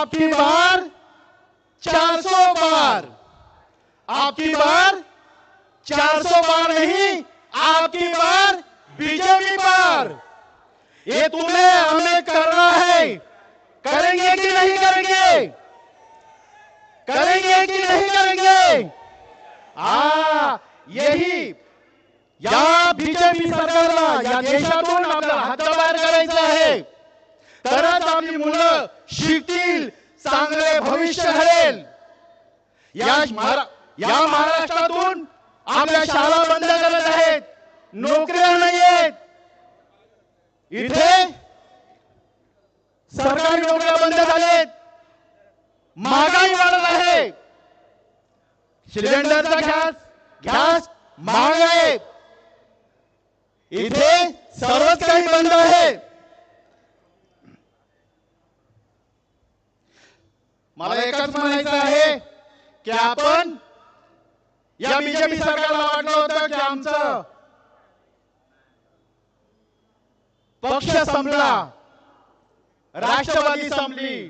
आपकी बार चार सौ बार। आपकी बार चार सौ बार नहीं, आपकी बार बीजेपी बार। ये तुम्हें हमें करना है। करेंगे कि नहीं करेंगे? करेंगे कि नहीं करेंगे? हा, यही या बीजेपी सरकारला या देशातून आपल्याला हद्दबाहेर करायचं आहे। तरच आपली मुलं शिकतील. चांगले भविष्य घडेल. या महारा- या महाराष्ट्रातून आपल्या शाळा बंद करत आहेत. नोकऱ्या नाही आहेत इथे सरकारी नोकऱ्या बंद झालेत. महागाई वाढत आहे. सिलेंडरचा गॅस गॅस महाग आहे इथे सर्वच काही बंद आहे मला एकच म्हणायचं आहे की आपण या बीजेपी सरकारला वाटलं होतं की आमचं पक्ष संपला. राष्ट्रवादी संपली.